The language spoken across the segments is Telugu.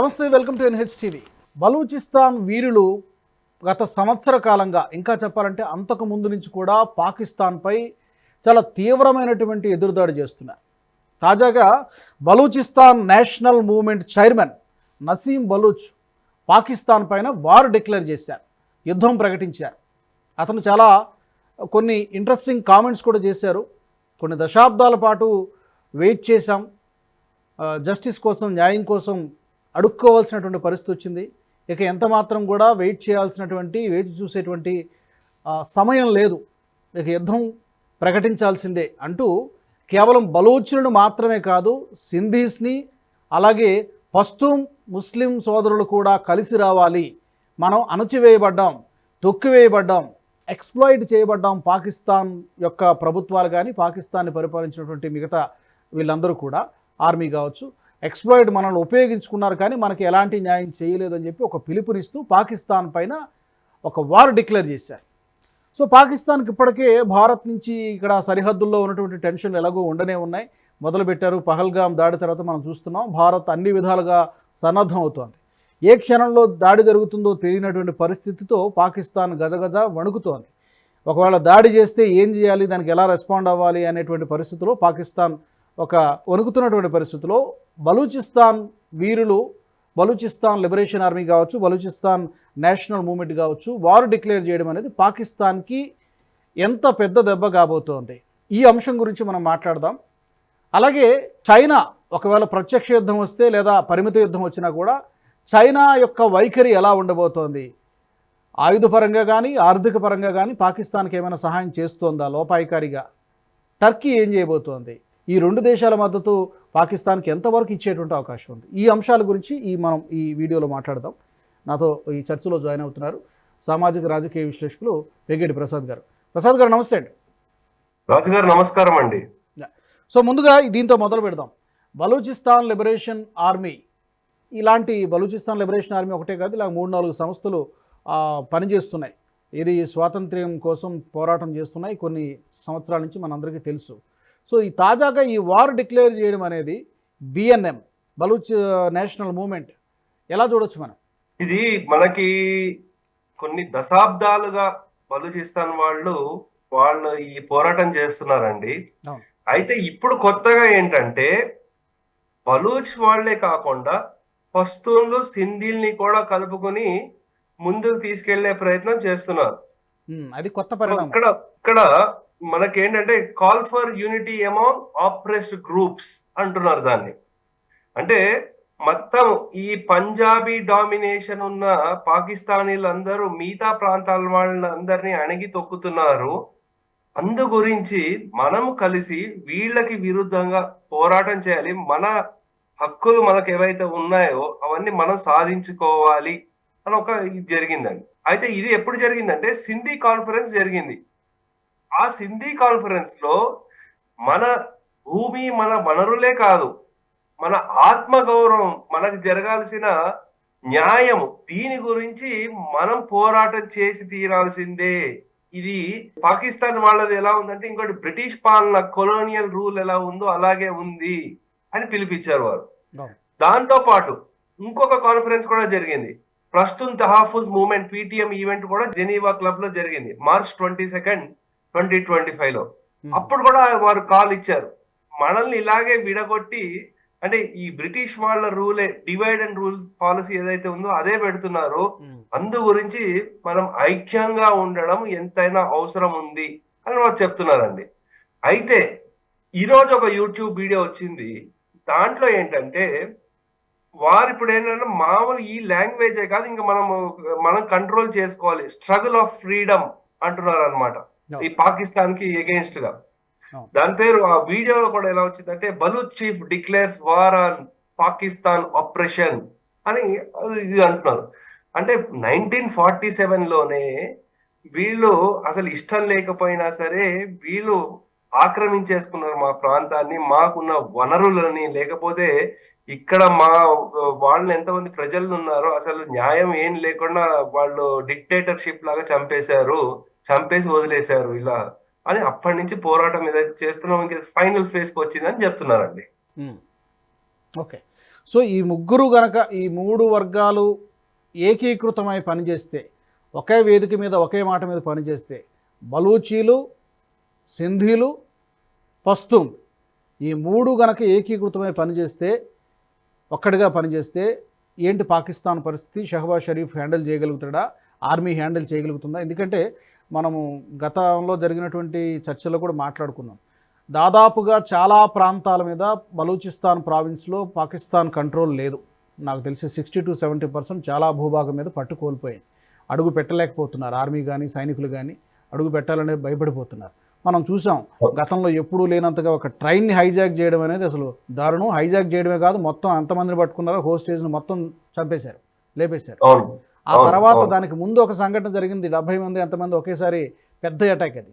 నమస్తే welcome to NH TV Balochistan వీరులు గత సంవత్సర కాలంగా ఇంకా చెప్పాలంటే అంతకు ముందు నుంచి కూడా పాకిస్తాన్పై చాలా తీవ్రమైనటువంటి ఎదురుదాడి చేస్తున్నారు తాజాగా Balochistan national movement chairman Naseem Baloch Pakistan పైన వార్ డిక్లేర్ చేశారు యుద్ధం ప్రకటించారు. అతను చాలా కొన్ని ఇంట్రెస్టింగ్ కామెంట్స్ కూడా చేశారు. కొన్ని దశాబ్దాల పాటు వెయిట్ చేశాం. జస్టిస్ కోసం న్యాయం కోసం అడుక్కోవాల్సినటువంటి పరిస్థితి వచ్చింది. ఇక ఎంత మాత్రం కూడా వెయిట్ చేయాల్సినటువంటి వేచి చూసేటువంటి సమయం లేదు. ఇక యుద్ధం ప్రకటించాల్సిందే అంటూ కేవలం బలోచులను మాత్రమే కాదు సింధీస్ని అలాగే పస్తూమ్ ముస్లిం సోదరులు కూడా కలిసి రావాలి. మనం అణచివేయబడ్డాం తొక్కివేయబడ్డాం ఎక్స్ప్లాయిడ్ చేయబడ్డాం పాకిస్తాన్ యొక్క ప్రభుత్వాలు కానీ పాకిస్తాన్ని పరిపాలించినటువంటి మిగతా వీళ్ళందరూ కూడా ఆర్మీ కావచ్చు ఎక్స్ప్లాయిడ్ మనల్ని ఉపయోగించుకున్నారు కానీ మనకి ఎలాంటి న్యాయం చేయలేదని చెప్పి ఒక పిలుపునిస్తూ పాకిస్తాన్ పైన ఒక వార్ డిక్లేర్ చేశారు. సో పాకిస్తాన్కి ఇప్పటికే భారత్ నుంచి ఇక్కడ సరిహద్దుల్లో ఉన్నటువంటి టెన్షన్లు ఎలాగో ఉండనే ఉన్నాయి. మొదలుపెట్టారు పహల్గాం దాడి తర్వాత మనం చూస్తున్నాం. భారత్ అన్ని విధాలుగా సన్నద్ధం అవుతోంది. ఏ క్షణంలో దాడి జరుగుతుందో తెలియనటువంటి పరిస్థితితో పాకిస్తాన్ గజగజ వణుకుతోంది. ఒకవేళ దాడి చేస్తే ఏం చేయాలి? దానికి ఎలా రెస్పాండ్ అవ్వాలి? అనేటువంటి పరిస్థితిలో పాకిస్తాన్ ఒక వణుకుతున్నటువంటి పరిస్థితిలో బలూచిస్తాన్ వీరులు బలూచిస్తాన్ లిబరేషన్ ఆర్మీ కావచ్చు బలూచిస్తాన్ నేషనల్ మూమెంట్ కావచ్చు వారు డిక్లేర్ చేయడం అనేది పాకిస్తాన్కి ఎంత పెద్ద దెబ్బ కాబోతోంది. ఈ అంశం గురించి మనం మాట్లాడదాం. అలాగే చైనా ఒకవేళ ప్రత్యక్ష యుద్ధం వస్తే లేదా పరిమిత యుద్ధం వచ్చినా కూడా చైనా యొక్క వైఖరి ఎలా ఉండబోతోంది? ఆయుధపరంగా కానీ ఆర్థిక పరంగా కానీ పాకిస్తాన్కి ఏమైనా సహాయం చేస్తోందా లోపాయికారిగా? టర్కీ ఏం చేయబోతోంది? ఈ రెండు దేశాల మద్దతు పాకిస్తాన్కి ఎంతవరకు ఇచ్చేటువంటి అవకాశం ఉంది? ఈ అంశాల గురించి ఈ మనం ఈ వీడియోలో మాట్లాడదాం. నాతో ఈ చర్చలో జాయిన్ అవుతున్నారు సామాజిక రాజకీయ విశ్లేషకులు వెంకటి ప్రసాద్ గారు. ప్రసాద్ గారు నమస్తే అండి. రాజు గారు నమస్కారం అండి. సో ముందుగా దీంతో మొదలు పెడదాం. Balochistan liberation army. ఇలాంటి బలూచిస్తాన్ లిబరేషన్ ఆర్మీ ఒకటే కాదు ఇలా మూడు నాలుగు సంస్థలు పనిచేస్తున్నాయి. ఇది స్వాతంత్ర్యం కోసం పోరాటం చేస్తున్నాయి. కొన్ని సంవత్సరాల నుంచి మనందరికీ తెలుసు. సో ఈ తాజాగా ఈ వార్ డిక్లేర్ చేయడం అనేది బిఎన్ఎం బలూచ్ నేషనల్ మూమెంట్. ఎలా చూడొచ్చు మనం? ఇది మనకి కొన్ని దశాబ్దాలుగా బలూచిస్తాన్ వాళ్ళు వాళ్ళు ఈ పోరాటం చేస్తున్నారండి. అయితే ఇప్పుడు కొత్తగా ఏంటంటే బలూచ్ వాళ్ళే కాకుండా పస్తూన్లు సింధీల్ని కూడా కలుపుకొని ముందుకు తీసుకెళ్ళే ప్రయత్నం చేస్తున్నారు. అది కొత్త ఇక్కడ ఇక్కడ మనకేంటంటే call for unity among oppressed groups అంటున్నారు దాన్ని. అంటే మొత్తం ఈ పంజాబీ డామినేషన్ ఉన్న పాకిస్తానీలందరూ మిగతా ప్రాంతాల వాళ్ళందరినీ అణగి తొక్కుతున్నారు. అందు గురించి మనం కలిసి వీళ్ళకి విరుద్ధంగా పోరాటం చేయాలి. మన హక్కులు మనకు ఏవైతే ఉన్నాయో అవన్నీ మనం సాధించుకోవాలి అని ఒక ఇది జరిగిందండి. అయితే ఇది ఎప్పుడు జరిగిందంటే సింధీ కాన్ఫరెన్స్ జరిగింది. ఆ సింధీ కాన్ఫరెన్స్లో మన భూమి మన వనరులే కాదు మన ఆత్మ గౌరవం మనకు జరగాల్సిన న్యాయము దీని గురించి మనం పోరాటం చేసి తీరాల్సిందే. ఇది పాకిస్తాన్ వాళ్ళది ఎలా ఉందంటే ఇంకోటి బ్రిటిష్ పాలన కొలోనియల్ రూల్ ఎలా ఉందో అలాగే ఉంది అని పిలిపించారు వారు. దాంతో పాటు ఇంకొక కాన్ఫరెన్స్ కూడా జరిగింది. ప్రస్తుతం తహాఫుజ్ మూవ్మెంట్ పీటీఎం ఈవెంట్ కూడా జెనీవా క్లబ్లో జరిగింది. March twenty second twenty twenty ఫైవ్లో అప్పుడు కూడా వారు కాల్ ఇచ్చారు. మనల్ని ఇలాగే విడగొట్టి అంటే ఈ బ్రిటిష్ వాళ్ళ రూలే డివైడ్ అండ్ రూల్ పాలసీ ఏదైతే ఉందో అదే పెడుతున్నారు. అందు గురించి మనం ఐక్యంగా ఉండడం ఎంతైనా అవసరం ఉంది అని వారు చెప్తున్నారండి. అయితే ఈరోజు ఒక యూట్యూబ్ వీడియో వచ్చింది. దాంట్లో ఏంటంటే వారు ఇప్పుడు ఏంటంటే మామూలు ఈ లాంగ్వేజే కాదు ఇంకా మనం మనం కంట్రోల్ చేసుకోవాలి. స్ట్రగుల్ ఆఫ్ ఫ్రీడమ్ అంటున్నారు అనమాట ఈ పాకిస్తాన్కి ఎగెన్స్ట్గా. దాని పేరు ఆ వీడియోలో కూడా ఎలా వచ్చిందంటే Baloch chief declares war on Pakistan operation అని ఇది అంటున్నారు. అంటే నైన్టీన్ ఫార్టీ సెవెన్లోనే వీళ్ళు అసలు ఇష్టం లేకపోయినా సరే వీళ్ళు ఆక్రమించేసుకున్నారు మా ప్రాంతాన్ని మాకున్న వనరులని. లేకపోతే ఇక్కడ మా వాళ్ళు ఎంతమంది ప్రజలు ఉన్నారో అసలు న్యాయం ఏం లేకుండా వాళ్ళు డిక్టేటర్షిప్ లాగా చంపేశారు. చంపేసి వదిలేశారు ఇలా అని అప్పటి నుంచి పోరాటం ఏదైతే చేస్తున్నాం ఇంకా ఫైనల్ ఫేజ్కి వచ్చిందని చెప్తున్నారండి. ఓకే. సో ఈ ముగ్గురు గనక ఈ మూడు వర్గాలు ఏకీకృతమై పనిచేస్తే ఒకే వేదిక మీద ఒకే మాట మీద పనిచేస్తే బలూచీలు సింధీలు పస్తూన్ ఈ మూడు గనక ఏకీకృతమై పనిచేస్తే ఒక్కడిగా పనిచేస్తే ఏంటి పాకిస్తాన్ పరిస్థితి? షహబాజ్ షరీఫ్ హ్యాండిల్ చేయగలుగుతాడా? ఆర్మీ హ్యాండిల్ చేయగలుగుతుందా? ఎందుకంటే మనము గతంలో జరిగినటువంటి చర్చలో కూడా మాట్లాడుకున్నాం. దాదాపుగా చాలా ప్రాంతాల మీద బలూచిస్తాన్ ప్రావిన్స్లో పాకిస్తాన్ కంట్రోల్ లేదు. నాకు తెలిసి సిక్స్టీ టు సెవెంటీ పర్సెంట్ చాలా భూభాగం మీద పట్టు కోల్పోయింది అడుగు పెట్టలేకపోతున్నారు. ఆర్మీ కానీ సైనికులు కానీ అడుగు పెట్టాలనే భయపడిపోతున్నారు. మనం చూసాం గతంలో ఎప్పుడూ లేనంతగా ఒక ట్రైన్ని హైజాక్ చేయడం అనేది అసలు దారుణం. హైజాక్ చేయడమే కాదు మొత్తం ఎంతమందిని పట్టుకున్నారో హోస్టేజ్ను మొత్తం చంపేశారు లేపేశారు. ఆ తర్వాత. దానికి ముందు ఒక సంఘటన జరిగింది డెబ్బై మంది ఎంతమంది ఒకేసారి పెద్ద అటాక్ అది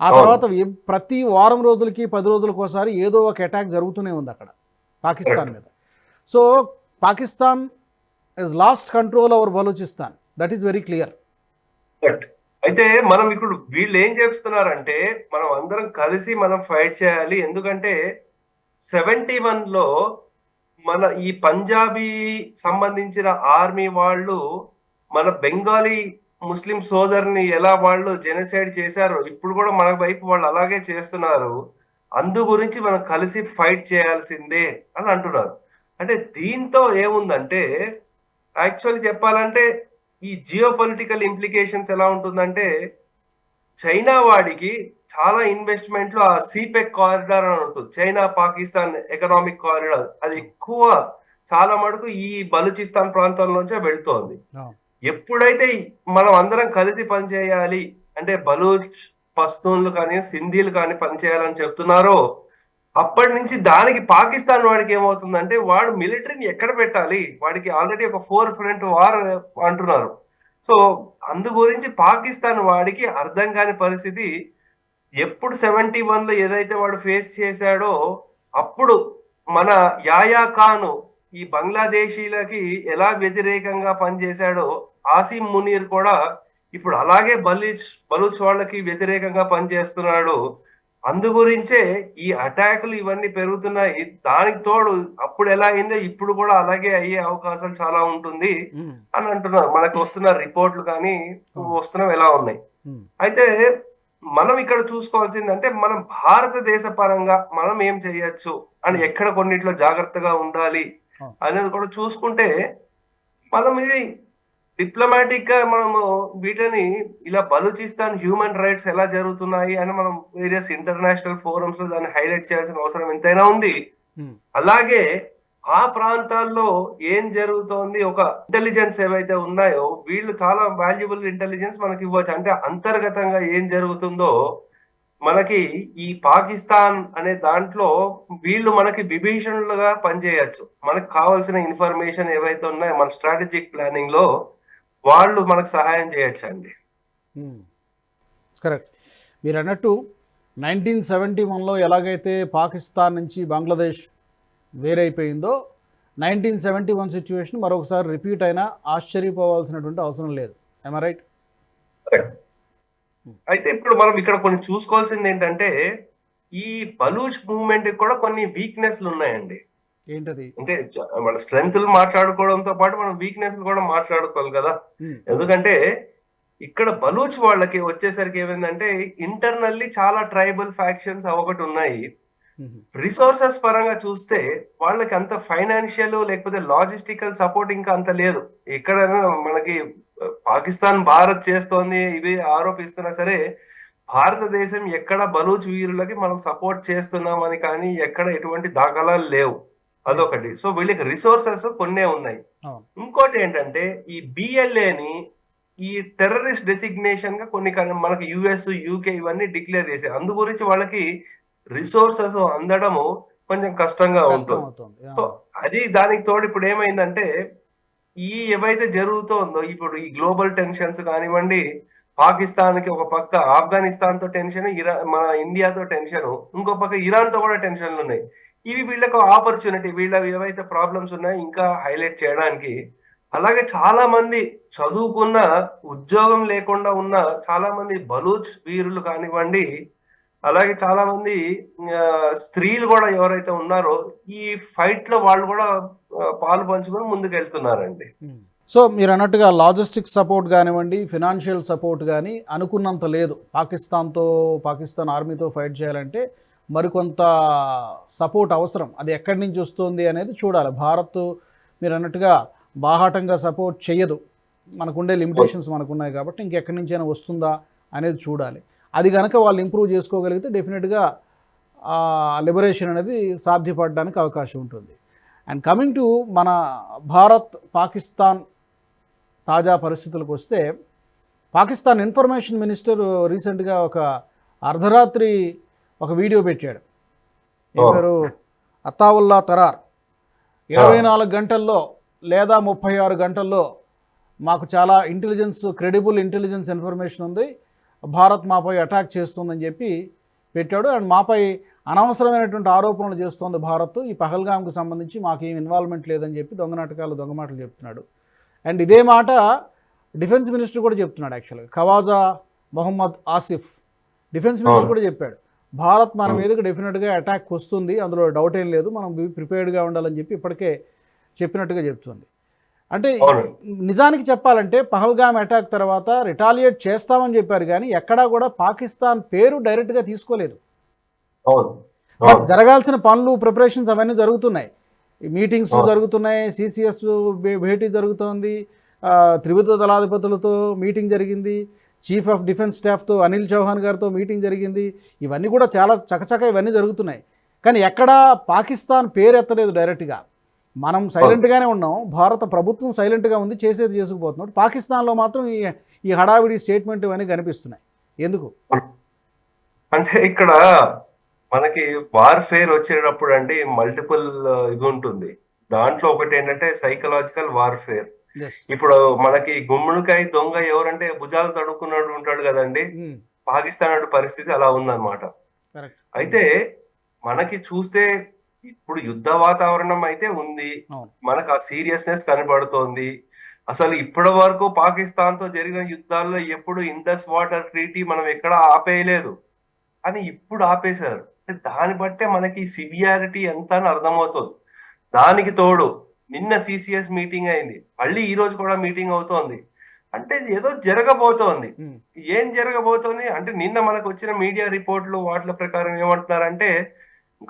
ఆ. తర్వాత ప్రతి వారం రోజులకి పది రోజులకు ఒకసారి ఏదో ఒక అటాక్ జరుగుతూనే ఉంది అక్కడ పాకిస్తాన్ మీద so Pakistan is lost control over Balochistan that is very clear. అయితే మనం ఇప్పుడు వీళ్ళు ఏం చేస్తున్నారంటే మనం అందరం కలిసి మనం ఫైట్ చేయాలి ఎందుకంటే సెవెంటీ వన్లో మన ఈ పంజాబీ సంబంధించిన ఆర్మీ వాళ్ళు మన బెంగాలీ ముస్లిం సోదరుని ఎలా వాళ్ళు జెనసైడ్ చేశారు ఇప్పుడు కూడా మన వైపు వాళ్ళు అలాగే చేస్తున్నారు. అందు గురించి మనం కలిసి ఫైట్ చేయాల్సిందే అని అంటున్నారు. అంటే దీంతో ఏముందంటే యాక్చువల్లీ చెప్పాలంటే ఈ జియో పొలిటికల్ ఇంప్లికేషన్స్ ఎలా ఉంటుందంటే చైనా వాడికి చాలా ఇన్వెస్ట్మెంట్లు ఆ సిపెక్ కారిడార్ అని ఉంటుంది. చైనా పాకిస్తాన్ ఎకనామిక్ కారిడార్ అది ఎక్కువ చాలా మటుకు ఈ బలూచిస్తాన్ ప్రాంతంలోంచే వెళ్తోంది. ఎప్పుడైతే మనం అందరం కలిసి పనిచేయాలి అంటే బలూచ్ పస్తూన్లు కానీ సింధీలు కానీ పనిచేయాలని చెప్తున్నారో అప్పటి నుంచి దానికి పాకిస్తాన్ వాడికి ఏమవుతుందంటే వాడు మిలిటరీని ఎక్కడ పెట్టాలి? వాడికి ఆల్రెడీ ఒక ఫోర్ ఫ్రంట్ వార్ అంటున్నారు. సో అందు గురించి పాకిస్తాన్ వాడికి అర్థం కాని పరిస్థితి ఎప్పుడు సెవెంటీ వన్లో ఏదైతే వాడు ఫేస్ చేశాడో అప్పుడు మన యాయా ఖాన్ ఈ బంగ్లాదేశీలకి ఎలా వ్యతిరేకంగా పనిచేశాడో ఆసిమ్ మునీర్ కూడా ఇప్పుడు అలాగే బలూచ్ బలూచ్ వాళ్ళకి వ్యతిరేకంగా పనిచేస్తున్నాడు. అందు గురించే ఈ అటాకులు ఇవన్నీ పెరుగుతున్నాయి. దానికి తోడు అప్పుడు ఎలా అయిందో ఇప్పుడు కూడా అలాగే అయ్యే అవకాశాలు చాలా ఉంటుంది అని అంటున్నారు. మనకు వస్తున్న రిపోర్ట్లు కానీ వస్తున్నవి ఎలా ఉన్నాయి? అయితే మనం ఇక్కడ చూసుకోవాల్సిందంటే మనం భారతదేశ పరంగా మనం ఏం చేయొచ్చు అని ఎక్కడ కొన్నిట్లో జాగ్రత్తగా ఉండాలి. అనేది కూడా చూసుకుంటే మనం ఇది డిప్లొమాటిక్గా మనము వీటిని ఇలా బలూచిస్తాన్ హ్యూమన్ రైట్స్ ఎలా జరుగుతున్నాయి అని మనం వేరియస్ ఇంటర్నేషనల్ ఫోరమ్స్లో దాన్ని హైలైట్ చేయాల్సిన అవసరం ఎంతైనా ఉంది. అలాగే ఆ ప్రాంతాల్లో ఏం జరుగుతోంది ఒక ఇంటెలిజెన్స్ ఏవైతే ఉన్నాయో వీళ్ళు చాలా వాల్యుబుల్ ఇంటెలిజెన్స్ మనకి ఇవ్వచ్చు. అంటే అంతర్గతంగా ఏం జరుగుతుందో మనకి ఈ పాకిస్తాన్ అనే దాంట్లో వీళ్ళు మనకి విభీషణులుగా పనిచేయచ్చు. మనకు కావాల్సిన ఇన్ఫర్మేషన్ ఏవైతే ఉన్నాయో మన స్ట్రాటజిక్ ప్లానింగ్లో వాళ్ళు మనకు సహాయం చేయొచ్చు అండి కరెక్ట్. మీరు అన్నట్టు నైన్టీన్ సెవెంటీ వన్లో ఎలాగైతే పాకిస్తాన్ నుంచి బంగ్లాదేశ్ వేరైపోయిందో నైన్టీన్ సెవెంటీ వన్ సిచ్యువేషన్ మరొకసారి రిపీట్ అయినా ఆశ్చర్యపోవాల్సినటువంటి అవసరం లేదు. ఐమ రైట్ అయితే ఇప్పుడు మనం ఇక్కడ కొన్ని చూసుకోవాల్సింది ఏంటంటే ఈ బలూచ్ మూవ్మెంట్ కూడా కొన్ని వీక్నెస్లు ఉన్నాయండి ఏంటది అంటే మన స్ట్రెంగ్త్ మాట్లాడుకోవడంతో పాటు మనం వీక్నెస్ కూడా మాట్లాడుకోవాలి కదా. ఎందుకంటే ఇక్కడ బలూచ్ వాళ్ళకి వచ్చేసరికి ఏమైందంటే ఇంటర్నల్లీ చాలా ట్రైబల్ ఫ్యాక్షన్స్ ఒకటి ఉన్నాయి. రిసోర్సెస్ పరంగా చూస్తే వాళ్ళకి అంత ఫైనాన్షియల్ లేకపోతే లాజిస్టికల్ సపోర్ట్ ఇంకా అంత లేదు. ఎక్కడైనా మనకి పాకిస్తాన్ భారత్ చేస్తోంది ఇవి ఆరోపిస్తున్నా సరే భారతదేశం ఎక్కడ బలూచ్ వీరులకి మనం సపోర్ట్ చేస్తున్నామని కానీ ఎక్కడ ఎటువంటి దాఖలాలు లేవు. అదొకటి. సో వీళ్ళకి రిసోర్సెస్ కొన్నే ఉన్నాయి. ఇంకోటి ఏంటంటే ఈ బిఎల్ఏని ఈ టెర్రరిస్ట్ డెసిగ్నేషన్గా కొన్ని కన్- మనకి యుఎస్ యూకే ఇవన్నీ డిక్లేర్ చేశాయి. అందు గురించి వాళ్ళకి రిసోర్సెస్ అందడము కొంచెం కష్టంగా కష్టం ఉంటుంది. సో అది దానికి తోడు ఇప్పుడు ఏమైందంటే ఈ ఏవైతే జరుగుతోందో ఇప్పుడు ఈ గ్లోబల్ టెన్షన్స్ కానివ్వండి పాకిస్తాన్కి ఒక పక్క ఆఫ్ఘనిస్తాన్తో టెన్షన్ ఇరా మన ఇండియాతో టెన్షన్ ఇంకో పక్క ఇరాన్తో కూడా టెన్షన్లు ఉన్నాయి. ఇవి వీళ్ళకు ఆపర్చునిటీ వీళ్ళ ఏవైతే ప్రాబ్లమ్స్ ఉన్నాయో ఇంకా హైలైట్ చేయడానికి అలాగే చాలా మంది చదువుకున్న ఉద్యోగం లేకుండా ఉన్న చాలా మంది బలూచ్ వీరులు కానివ్వండి అలాగే చాలా మంది స్త్రీలు కూడా ఎవరైతే ఉన్నారో ఈ ఫైట్లో వాళ్ళు కూడా పాలు పంచుకొని ముందుకు వెళ్తున్నారండి సో మీరు అన్నట్టుగా లాజిస్టిక్ సపోర్ట్ కానివ్వండి ఫినాన్షియల్ సపోర్ట్ కానీ అనుకున్నంత లేదు. పాకిస్తాన్తో పాకిస్తాన్ ఆర్మీతో ఫైట్ చేయాలంటే మరికొంత సపోర్ట్ అవసరం. అది ఎక్కడి నుంచి వస్తుంది అనేది చూడాలి. భారత్ మీరు అన్నట్టుగా బాహాటంగా సపోర్ట్ చేయదు. మనకుండే లిమిటేషన్స్ మనకున్నాయి కాబట్టి ఇంకెక్కడి నుంచైనా వస్తుందా అనేది చూడాలి. అది కనుక వాళ్ళు ఇంప్రూవ్ చేసుకోగలిగితే డెఫినెట్గా లిబరేషన్ అనేది సాధ్యపడడానికి అవకాశం ఉంటుంది. అండ్ కమింగ్ టు మన భారత్ పాకిస్తాన్ తాజా పరిస్థితులకు వస్తే పాకిస్తాన్ ఇన్ఫర్మేషన్ మినిస్టర్ రీసెంట్గా ఒక అర్ధరాత్రి ఒక వీడియో పెట్టాడు. పేరు? అత్తావుల్లా తరార్. ఇరవై నాలుగు గంటల్లో లేదా ముప్పై ఆరు గంటల్లో మాకు చాలా ఇంటెలిజెన్స్ క్రెడిబుల్ ఇంటెలిజెన్స్ ఇన్ఫర్మేషన్ ఉంది. భారత్ మాపై అటాక్ చేస్తుందని చెప్పి పెట్టాడు. అండ్ మాపై అనవసరమైనటువంటి ఆరోపణలు చేస్తోంది భారత్. ఈ పహల్గామ్కి సంబంధించి మాకు ఏం ఇన్వాల్వ్మెంట్ లేదని చెప్పి దొంగ నాటకాలు దొంగ మాటలు చెప్తున్నాడు. అండ్ ఇదే మాట డిఫెన్స్ మినిస్టర్ కూడా చెప్తున్నాడు యాక్చువల్గా. Khawaja Mohammad Asif defence minister. కూడా చెప్పాడు. భారత్ మన. మీదకి డెఫినెట్గా అటాక్ వస్తుంది. అందులో డౌట్ ఏం లేదు. మనం ప్రిపేర్డ్గా ఉండాలని చెప్పి ఇప్పటికే చెప్పినట్టుగా చెప్తుంది. అంటే. నిజానికి చెప్పాలంటే పహల్గామ్ అటాక్ తర్వాత రిటాలియేట్ చేస్తామని చెప్పారు కానీ ఎక్కడా కూడా పాకిస్తాన్ పేరు డైరెక్ట్గా తీసుకోలేదు. బట్ జరగాల్సిన పనులు ప్రిపరేషన్స్ అవన్నీ జరుగుతున్నాయి. మీటింగ్స్. జరుగుతున్నాయి సిసిఎస్ భేటీ జరుగుతోంది త్రివిధ దళాధిపతులతో మీటింగ్ జరిగింది చీఫ్ ఆఫ్ డిఫెన్స్ స్టాఫ్తో అనిల్ చౌహాన్ గారితో మీటింగ్ జరిగింది. ఇవన్నీ కూడా చాలా చకచక ఇవన్నీ జరుగుతున్నాయి. కానీ ఎక్కడా పాకిస్తాన్ పేరు ఎత్తలేదు డైరెక్ట్గా. మనం సైలెంట్గానే ఉన్నాం భారత ప్రభుత్వం సైలెంట్గా ఉంది చేసేది చేసుకుపోతున్నాడు. పాకిస్తాన్లో మాత్రం ఈ ఈ హడావిడి స్టేట్మెంట్ ఇవన్నీ కనిపిస్తున్నాయి. ఎందుకు? అంటే ఇక్కడ మనకి వార్ఫేర్ వచ్చేటప్పుడు అండి మల్టిపుల్ ఇది ఉంటుంది. దాంట్లో ఒకటి ఏంటంటే సైకలాజికల్ వార్ఫేర్. ఇప్పుడు మనకి గుమ్మడికాయ దొంగ ఎవరంటే భుజాలు తడుక్కున్నాడు ఉంటాడు కదండి. పాకిస్తాన్ అటు పరిస్థితి అలా ఉందన్నమాట. అయితే మనకి చూస్తే ఇప్పుడు యుద్ధ వాతావరణం అయితే ఉంది. మనకు ఆ సీరియస్నెస్ కనబడుతోంది. అసలు ఇప్పటి వరకు పాకిస్తాన్తో జరిగిన యుద్ధాల్లో ఎప్పుడు ఇండస్ వాటర్ ట్రీటీ మనం ఎక్కడ ఆపేయలేదు. అని ఇప్పుడు ఆపేశారు. అంటే దాన్ని బట్టే మనకి సివియారిటీ ఎంత అని అర్థమవుతుంది. దానికి తోడు నిన్న సిసిఎస్ మీటింగ్ అయింది. మళ్ళీ ఈ రోజు కూడా మీటింగ్ అవుతోంది. అంటే ఏదో జరగబోతోంది. ఏం జరగబోతోంది? అంటే నిన్న మనకు వచ్చిన మీడియా రిపోర్ట్లు వాటిల ప్రకారం ఏమంటున్నారంటే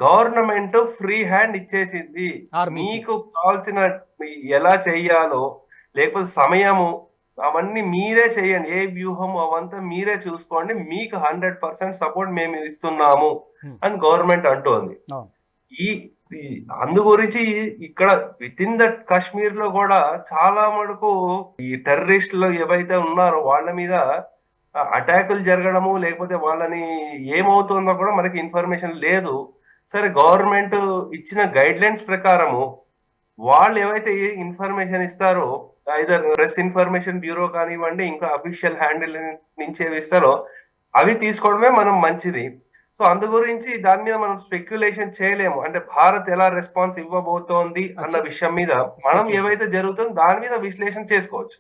గవర్నమెంట్ ఫ్రీ హ్యాండ్ ఇచ్చేసింది. మీకు కావాల్సిన ఎలా చెయ్యాలో లేకపోతే సమయము అవన్నీ మీరే చేయండి. ఏ వ్యూహం అవంతా మీరే చూసుకోండి. మీకు హండ్రెడ్ పర్సెంట్ సపోర్ట్ మేము ఇస్తున్నాము. అని గవర్నమెంట్ అంటోంది. ఈ అందు గురించి ఇక్కడ విత్ ఇన్ దట్ కాశ్మీర్లో కూడా చాలా మటుకు ఈ టెర్రరిస్టులు ఏవైతే ఉన్నారో వాళ్ళ మీద అటాకులు జరగడము లేకపోతే వాళ్ళని ఏమవుతుందో కూడా మనకి ఇన్ఫర్మేషన్ లేదు. సరే గవర్నమెంట్ ఇచ్చిన గైడ్ లైన్స్ ప్రకారము వాళ్ళు ఏవైతే ఇన్ఫర్మేషన్ ఇస్తారో ఐదర్ ప్రెస్ ఇన్ఫర్మేషన్ బ్యూరో కానివ్వండి ఇంకా అఫీషియల్ హ్యాండిల్ నుంచి ఏవి ఇస్తారో అవి తీసుకోవడమే మనం మంచిది. సో అందు గురించి దాని మీద మనం స్పెక్యులేషన్ చేయలేము. అంటే భారత్ ఎలా రెస్పాన్స్ ఇవ్వబోతోంది అన్న విషయం మీద మనం ఏవైతే జరుగుతుందో దాని మీద విశ్లేషణ చేసుకోవచ్చు.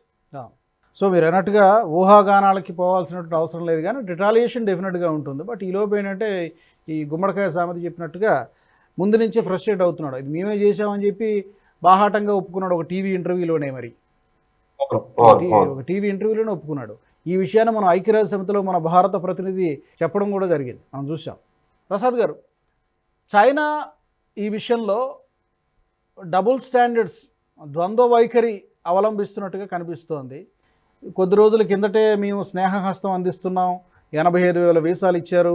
సో మీరు అన్నట్టుగా ఊహాగానాలకి పోవాల్సినటువంటి అవసరం లేదు కానీ రిటాలియేషన్ డెఫినెట్గా ఉంటుంది. బట్ ఈలోపు ఏంటంటే ఈ గుమ్మడికాయ సామెత చెప్పినట్టుగా ముందు నుంచే ఫ్రస్ట్రేట్ అవుతున్నాడు. ఇది మేమే చేసామని చెప్పి బాహాటంగా ఒప్పుకున్నాడు ఒక టీవీ ఇంటర్వ్యూలోనే మరి. ఒక టీవీ ఇంటర్వ్యూలోనే ఒప్పుకున్నాడు. ఈ విషయాన్ని మనం ఐక్యరాజ్య సమితిలో మన భారత ప్రతినిధి చెప్పడం కూడా జరిగింది. మనం చూసాం ప్రసాద్ గారు చైనా ఈ విషయంలో డబుల్ స్టాండర్డ్స్ ద్వంద్వ వైఖరి అవలంబిస్తున్నట్టుగా కనిపిస్తోంది. కొద్ది రోజుల కిందటే మేము స్నేహహస్తం అందిస్తున్నాం. ఎనభై ఐదు వేల వీసాలు ఇచ్చారు.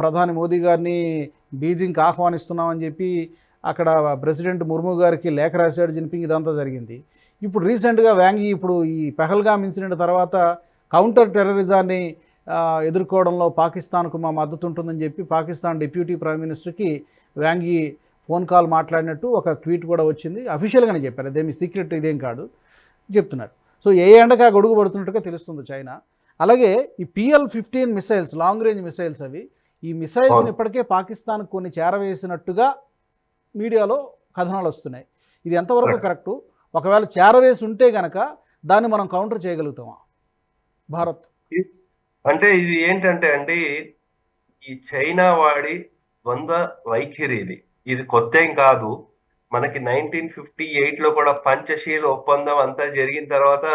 ప్రధాని మోదీ గారిని బీజింగ్కి ఆహ్వానిస్తున్నామని చెప్పి అక్కడ ప్రెసిడెంట్ ముర్ము గారికి లేఖ రాశాడు జిన్పింగ్. ఇదంతా జరిగింది. ఇప్పుడు రీసెంట్గా వ్యాంగి ఇప్పుడు ఈ పెహల్గామ్ ఇన్సిడెంట్ తర్వాత కౌంటర్ టెర్రరిజాన్ని ఎదుర్కోవడంలో పాకిస్తాన్కు మా మద్దతు ఉంటుందని చెప్పి పాకిస్తాన్ డిప్యూటీ ప్రైమ్ మినిస్టర్కి వ్యాంగి ఫోన్ కాల్ మాట్లాడినట్టు ఒక ట్వీట్ కూడా వచ్చింది. అఫీషియల్గానే చెప్పారు. అదేమి సీక్రెట్ ఇదేం కాదు. చెప్తున్నారు. సో ఏ ఎండగా గొడుగు పడుతున్నట్టుగా తెలుస్తుంది చైనా. అలాగే ఈ PL fifteen missiles long range missiles అవి ఈ మిసైల్స్ని అవును. ఇప్పటికే పాకిస్తాన్ కొన్ని చేరవేసినట్టుగా మీడియాలో కథనాలు వస్తున్నాయి. ఇది ఎంతవరకు. కరెక్టు? ఒకవేళ చేరవేసి ఉంటే గనక దాన్ని మనం కౌంటర్ చేయగలుగుతామా? భారత్. అంటే ఇది ఏంటంటే అండి ఈ చైనా వాడి ద్వంద్వ వైఖరి ఇది. ఇది కొత్త ఏం కాదు. మనకి నైన్టీన్ ఫిఫ్టీ ఎయిట్లో కూడా పంచశీల ఒప్పందం అంతా జరిగిన తర్వాత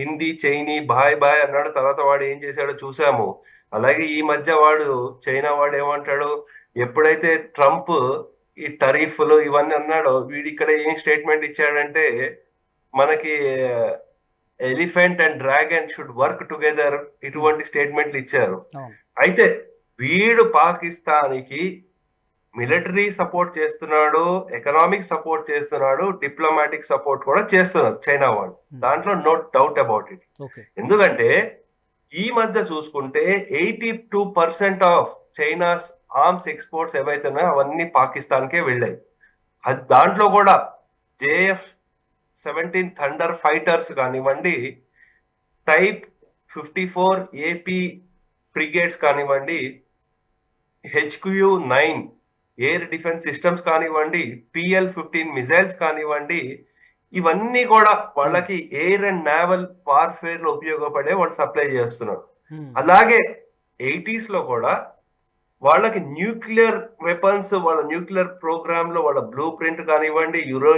హిందీ చైనీ బాయ్ బాయ్ అన్నాడు. తర్వాత వాడు ఏం చేశాడో చూసాము. అలాగే ఈ మధ్య వాడు చైనా వాడు ఏమంటాడు? ఎప్పుడైతే ట్రంప్ ఈ టరీఫ్లు ఇవన్నీ అన్నాడో వీడు ఇక్కడ ఏం స్టేట్మెంట్ ఇచ్చాడంటే మనకి elephant and dragon should work together ఇటువంటి స్టేట్మెంట్లు ఇచ్చారు. అయితే వీడు పాకిస్తాన్కి మిలిటరీ సపోర్ట్ చేస్తున్నాడు ఎకనామిక్ సపోర్ట్ చేస్తున్నాడు డిప్లొమాటిక్ సపోర్ట్ కూడా చేస్తున్నాడు చైనా వాళ్ళు. దాంట్లో నో డౌట్ అబౌట్ ఇట్. ఎందుకంటే ఈ మధ్య చూసుకుంటే eighty two percent of China's arms exports ఏవైతే ఉన్నాయో అవన్నీ పాకిస్తాన్కే వెళ్ళాయి. అది దాంట్లో కూడా జేఎఫ్ సెవెంటీన్ థండర్ ఫైటర్స్ కానివ్వండి type fifty four AP frigates కానివ్వండి HQ nine air defence systems కానివ్వండి పిఎల్ ఫిఫ్టీన్ మిజైల్స్ కానివ్వండి ఇవన్నీ కూడా వాళ్ళకి ఎయిర్ అండ్ నావల్ వార్ఫేర్లో ఉపయోగపడే వాళ్ళు సప్లై చేస్తున్నారు. అలాగే ఎయిటీస్లో కూడా వాళ్ళకి న్యూక్లియర్ వెపన్స్ వాళ్ళ న్యూక్లియర్ ప్రోగ్రామ్లో వాళ్ళ బ్లూ ప్రింట్ కానివ్వండి యురో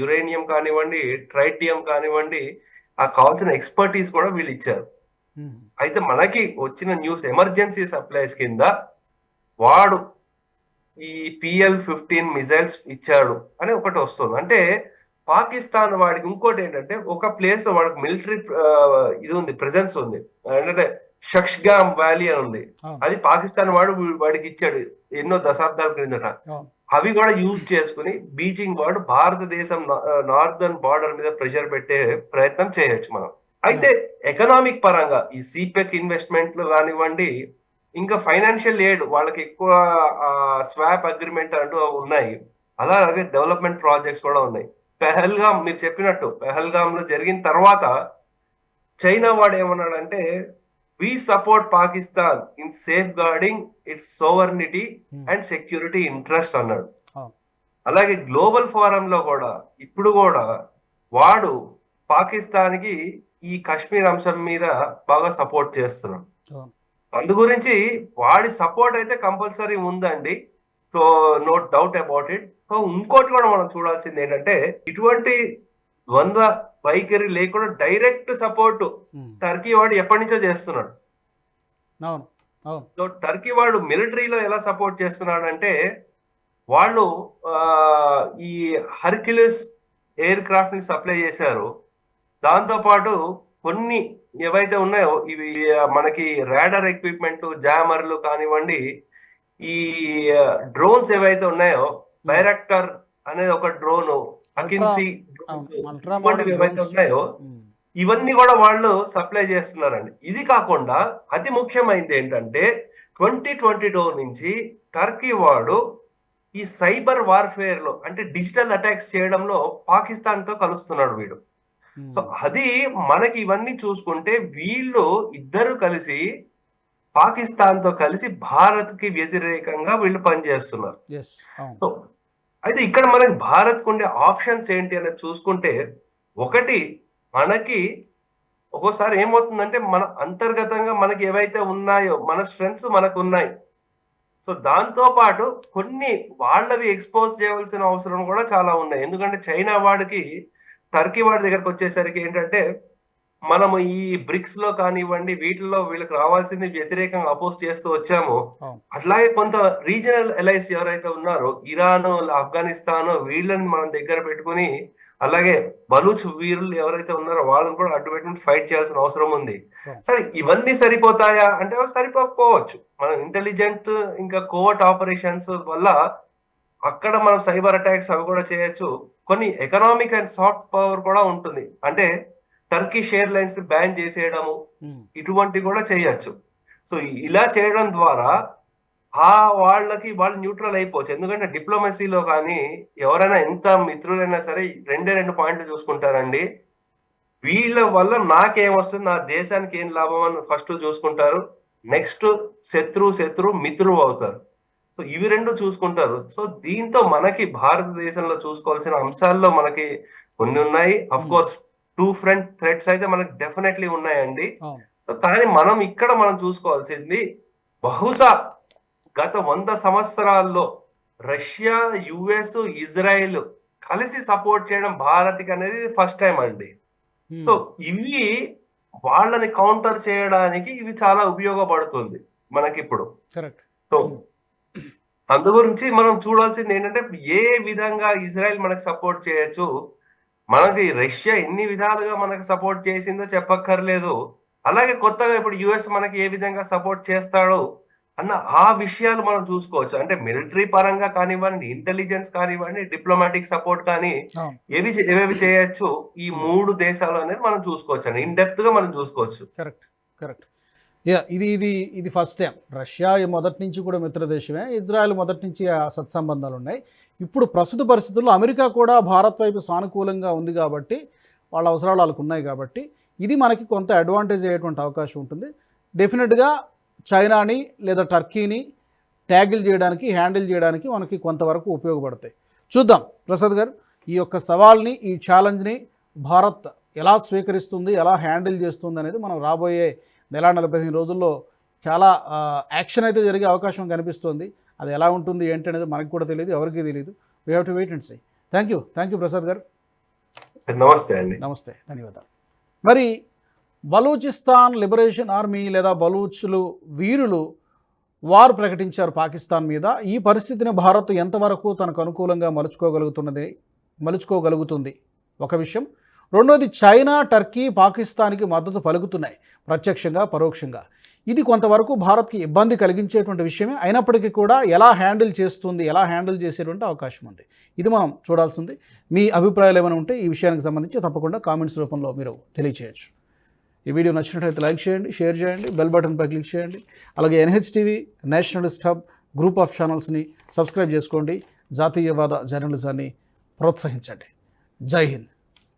యురేనియం కానివ్వండి ట్రైటియం కానివ్వండి ఆ కావాల్సిన ఎక్స్పర్టీస్ కూడా వీళ్ళు ఇచ్చారు. అయితే మనకి వచ్చిన న్యూస్ ఎమర్జెన్సీ సప్లైస్ కింద వాడు ఈ పిఎల్ ఫిఫ్టీన్ మిజైల్స్ ఇచ్చాడు అని ఒకటి వస్తుంది అంటే పాకిస్తాన్ వాడికి ఇంకోటి ఏంటంటే ఒక ప్లేస్లో వాడికి మిలిటరీ ఇది ఉంది ప్రెజెన్స్ ఉంది ఏంటంటే షక్ష్గామ్ వ్యాలీ అని ఉంది. అది పాకిస్తాన్ వాడు వాడికి ఇచ్చాడు ఎన్నో దశాబ్దాల క్రిందట. అవి కూడా యూజ్ చేసుకుని బీజింగ్ వాడు భారతదేశం నార్దర్న్ బార్డర్ మీద ప్రెషర్ పెట్టే ప్రయత్నం చేయొచ్చు మనం అయితే ఎకనామిక్ పరంగా ఈ సిపెక్ ఇన్వెస్ట్మెంట్లు కానివ్వండి ఇంకా ఫైనాన్షియల్ ఎయిడ్ వాళ్ళకి ఎక్కువ స్వాప్ అగ్రిమెంట్ అంటూ ఉన్నాయి అలాగే డెవలప్మెంట్ ప్రాజెక్ట్స్ కూడా ఉన్నాయి పెహల్గామ్ మీరు చెప్పినట్టు పెహల్గామ్లో జరిగిన తర్వాత చైనా వాడు ఏమన్నాడంటే we support Pakistan in safeguarding its sovereignty. And security interest అన్నాడు అవును. అలాగే గ్లోబల్ ఫోరం లో కూడా ఇప్పుడు కూడా వాడు పాకిస్తాన్కి ఈ కాశ్మీర్ అంశం మీద బాగా సపోర్ట్ చేస్తున్నాడు అవును. అందు గురించి వాడి సపోర్ట్ అయితే కంపల్సరీ ఉందండి. So no doubt about it so ఇంకోటి కూడా మనం చూడాల్సింది ఏంటంటే ఇటువంటి ద్వంద్వ వైఖరి లేకుండా డైరెక్ట్ సపోర్ట్. టర్కీ వాడు ఎప్పటి నుంచో చేస్తున్నాడు. సో టర్కీ వాడు మిలిటరీలో ఎలా సపోర్ట్ చేస్తున్నాడు అంటే వాళ్ళు ఈ హర్క్యులస్ ఎయిర్ క్రాఫ్ట్ని సప్లై చేశారు. దాంతో పాటు కొన్ని ఏవైతే ఉన్నాయో ఇవి మనకి రాడర్ ఎక్విప్మెంట్ జామర్లు కానివ్వండి ఈ డ్రోన్స్ ఏవైతే ఉన్నాయో బైరాక్టర్ అనేది ఒక డ్రోన్ అకిన్సీ ఏవైతే. ఉన్నాయో. ఇవన్నీ కూడా వాళ్ళు సప్లై చేస్తున్నారండి ఇది కాకుండా అతి ముఖ్యమైనది ఏంటంటే ట్వంటీ ట్వంటీ టూ నుంచి టర్కీ వాడు ఈ సైబర్ వార్ఫేర్లో అంటే డిజిటల్ అటాక్స్ చేయడంలో పాకిస్తాన్తో కలుస్తున్నాడు వీడు. సో అది మనకి ఇవన్నీ చూసుకుంటే వీళ్ళు ఇద్దరు కలిసి పాకిస్తాన్తో కలిసి భారత్కి వ్యతిరేకంగా వీళ్ళు పనిచేస్తున్నారు. సో అయితే ఇక్కడ మనకి భారత్ ఉండే ఆప్షన్స్ ఏంటి అనేది చూసుకుంటే ఒకటి మనకి ఒక్కోసారి ఏమవుతుందంటే మన అంతర్గతంగా మనకి ఏవైతే ఉన్నాయో మన స్ట్రెంగ్స్ మనకు ఉన్నాయి సో దాంతో పాటు కొన్ని వాళ్ళవి ఎక్స్పోజ్ చేయవలసిన అవసరం కూడా చాలా ఉన్నాయి. ఎందుకంటే చైనా వాడికి టర్కీ వాడి దగ్గరకు వచ్చేసరికి ఏంటంటే మనము ఈ బ్రిక్స్లో కానివ్వండి వీటిల్లో వీళ్ళకి రావాల్సింది వ్యతిరేకంగా అపోజ్ చేస్తూ వచ్చాము. అట్లాగే కొంత రీజనల్ ఎలైస్ ఎవరైతే ఉన్నారో ఇరాన్ ఆఫ్ఘనిస్తాన్ వీళ్ళని మనం దగ్గర పెట్టుకుని అలాగే బలూచ్ వీరులు ఎవరైతే ఉన్నారో వాళ్ళని కూడా అడ్డు పెట్టుకుని ఫైట్ చేయాల్సిన అవసరం ఉంది. సరే ఇవన్నీ సరిపోతాయా అంటే సరిపోకపోవచ్చు మనం ఇంటెలిజెంట్ ఇంకా కోవర్ట్ ఆపరేషన్స్ వల్ల అక్కడ మనం సైబర్ అటాక్స్ అవి కూడా చేయొచ్చు. కొన్ని ఎకనామిక్ అండ్ సాఫ్ట్ పవర్ కూడా ఉంటుంది. అంటే టర్కీ షేర్ లైన్స్ బ్యాన్ చేసేయడము. ఇటువంటివి కూడా చేయొచ్చు. సో ఇలా చేయడం ద్వారా ఆ వాళ్ళకి వాళ్ళు న్యూట్రల్ అయిపోవచ్చు. ఎందుకంటే డిప్లొమసీలో కానీ ఎవరైనా ఎంత మిత్రులైనా సరే రెండే రెండు పాయింట్లు చూసుకుంటారండి. వీళ్ళ వల్ల నాకేం వస్తుంది? నా దేశానికి ఏం లాభం అని ఫస్ట్ చూసుకుంటారు. నెక్స్ట్ శత్రు శత్రు మిత్రువు అవుతారు. సో ఇవి రెండు చూసుకుంటారు. సో దీంతో మనకి భారతదేశంలో చూసుకోవాల్సిన అంశాల్లో మనకి కొన్ని ఉన్నాయి. Of course two front threats అయితే మనకి డెఫినెట్లీ ఉన్నాయండి. సో కానీ మనం ఇక్కడ మనం చూసుకోవాల్సింది బహుశా గత వంద సంవత్సరాల్లో రష్యా యుఎస్ ఇజ్రాయెల్ కలిసి సపోర్ట్ చేయడం భారత్కి అనేది ఫస్ట్ టైం అండి. సో ఇవి వాళ్ళని కౌంటర్ చేయడానికి ఇవి చాలా ఉపయోగపడుతుంది మనకిప్పుడు. కరెక్ట్ సో గురించి మనం చూడాల్సింది ఏంటంటే ఏ విధంగా ఇజ్రాయెల్ మనకు సపోర్ట్ చేయొచ్చు మనకి రష్యా ఎన్ని విధాలుగా మనకు సపోర్ట్ చేసిందో చెప్పక్కర్లేదు. అలాగే కొత్తగా ఇప్పుడు యుఎస్ మనకి ఏ విధంగా సపోర్ట్ చేస్తాడో అన్న ఆ విషయాలు మనం చూసుకోవచ్చు. అంటే మిలిటరీ పరంగా కానివ్వండి ఇంటెలిజెన్స్ కానివ్వండి డిప్లొమాటిక్ సపోర్ట్ కానీ ఏవి ఏవేవి చేయొచ్చు ఈ మూడు దేశాలు అనేది మనం చూసుకోవచ్చు అండి ఇన్ డెప్త్గా మనం చూసుకోవచ్చు. Correct correct. ఇది ఇది ఇది ఫస్ట్ టైం రష్యా ఈ మొదటి నుంచి కూడా మిత్రదేశమే. ఇజ్రాయెల్ మొదటి నుంచి ఆ సత్సంబంధాలు ఉన్నాయి. ఇప్పుడు ప్రస్తుత పరిస్థితుల్లో అమెరికా కూడా భారత్ వైపు సానుకూలంగా ఉంది కాబట్టి వాళ్ళ అవసరాలు వాళ్ళకు ఉన్నాయి కాబట్టి ఇది మనకి కొంత అడ్వాంటేజ్ అయ్యేటువంటి అవకాశం ఉంటుంది. డెఫినెట్గా చైనాని లేదా టర్కీని ట్యాగిల్ చేయడానికి హ్యాండిల్ చేయడానికి మనకి కొంతవరకు ఉపయోగపడతాయి. చూద్దాం ప్రసాద్ గారు ఈ యొక్క సవాల్ని ఈ ఛాలెంజ్ని భారత్ ఎలా స్వీకరిస్తుంది ఎలా హ్యాండిల్ చేస్తుంది అనేది మనం రాబోయే నెల నలభై రోజుల్లో చాలా యాక్షన్ అయితే జరిగే అవకాశం కనిపిస్తుంది. అది ఎలా ఉంటుంది ఏంటి అనేది మనకు కూడా తెలియదు ఎవరికీ తెలియదు. We have to wait and see thank you thank you Prasad గారు. నమస్తే అండి. నమస్తే. ధన్యవాదాలు. మరి బలూచిస్తాన్ లిబరేషన్ ఆర్మీ లేదా బలూచ్లు వీరులు వారు ప్రకటించారు పాకిస్తాన్ మీద. ఈ పరిస్థితిని భారత్ ఎంతవరకు తనకు అనుకూలంగా మలుచుకోగలుగుతున్నది మలుచుకోగలుగుతుంది? ఒక విషయం. రెండోది చైనా టర్కీ పాకిస్తాన్కి మద్దతు పలుకుతున్నాయి. ప్రత్యక్షంగా పరోక్షంగా. ఇది కొంతవరకు భారత్కి ఇబ్బంది కలిగించేటువంటి విషయమే. అయినప్పటికీ కూడా ఎలా హ్యాండిల్ చేస్తుంది ఎలా హ్యాండిల్ చేసేటువంటి అవకాశం ఉంది. ఇది మనం చూడాల్సింది. మీ అభిప్రాయాలు ఏమైనా ఉంటే ఈ విషయానికి సంబంధించి తప్పకుండా కామెంట్స్ రూపంలో మీరు తెలియచేయచ్చు. ఈ వీడియో నచ్చినట్లయితే లైక్ చేయండి షేర్ చేయండి బెల్ బటన్పై క్లిక్ చేయండి. అలాగే NH TV national nationalist hub group of ఛానల్స్ని subscribe చేసుకోండి. జాతీయవాద జర్నలిజాన్ని ప్రోత్సహించండి. జై హింద్.